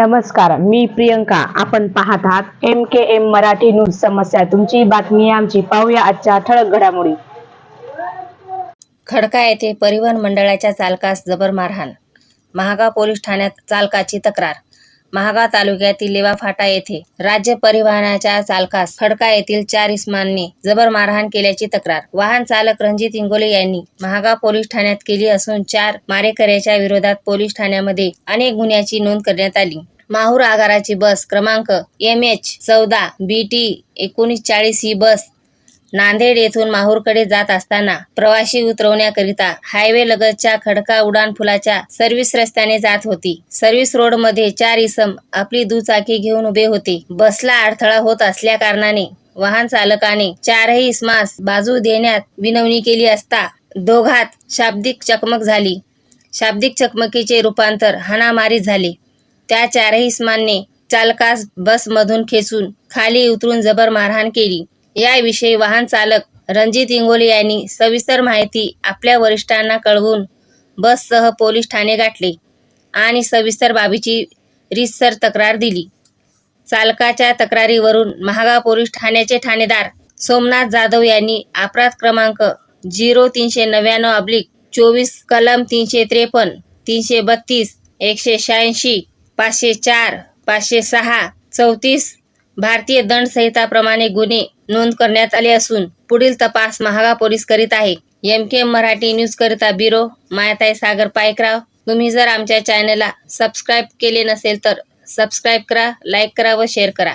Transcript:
नमस्कार मी प्रियंका. आपण पाहत आहात M K M Marathi news समस्या. तुमची बातमी आमची पाहूया आजच्या ठळक घडामोडी. खडका येथे परिवहन मंडळाच्या चालकास जबर मारहाण. महागाव पोलीस ठाण्यात चालकाची तक्रार महागाव तालुक्यातील लेवा फाटा येथे राज्य परिवहनाच्या चालकास खडका येथील चार इस्मांनी जबर मारहाण केल्याची तक्रार. वाहन चालक रणजित इंगोले यांनी महागाव पोलीस ठाण्यात केली असून चार मारेकऱ्याच्या विरोधात पोलीस ठाण्यामध्ये अनेक गुन्ह्याची नोंद करण्यात आली. माहूर आगाराची बस क्रमांक एम एच चौदा बी टी एकोणीस चाळीस ही बस नांदेड येथून माहूरकडे जात असताना प्रवासी उतरवण्याकरिता हायवे लगतच्या खडका उडान पुलाच्या सर्व्हिस रस्त्याने जात होती. सर्व्हिस रोडमध्ये चार इसम आपली दुचाकी घेऊन उभे होते. बसला अडथळा होत असल्या कारणाने वाहन चालकाने चारही इसमास बाजू देण्यात विनवणी केली असता दोघात शाब्दिक चकमक झाली. शाब्दिक चकमकीचे रूपांतर हाणामारीत झाले. त्या चारही इसमांनी चालकास बसमधून खेचून खाली उतरून जबर मारहाण केली. याविषयी वाहन चालक रणजित इंगोले यांनी सविस्तर माहिती आपल्या वरिष्ठांना कळवून बससह पोलीस ठाणे गाठले आणि सविस्तर बाबीची रीतसर तक्रार दिली. चालकाच्या तक्रारीवरून महागाव पोलीस ठाण्याचे ठाणेदार सोमनाथ जाधव यांनी अपराध क्रमांक झिरो तीनशे नव्याण्णव अब्लिक चोवीस कलम तीनशे त्रेपन्न तीनशे बत्तीस एकशे शहाऐंशी पाचशे चार पाचशे सहा चौतीस भारतीय दंड संहिताप्रमाणे गुन्हे नोंद करण्यात आली असून पुढील तपास महागा पोलीस करीत आहे. एम के मराठी न्यूज करिता ब्युरो मायाताई सागर पायकराव. तुम्ही जर आमच्या चॅनलला सबस्क्राईब केले नसेल तर सबस्क्राईब करा लाईक करा व शेअर करा.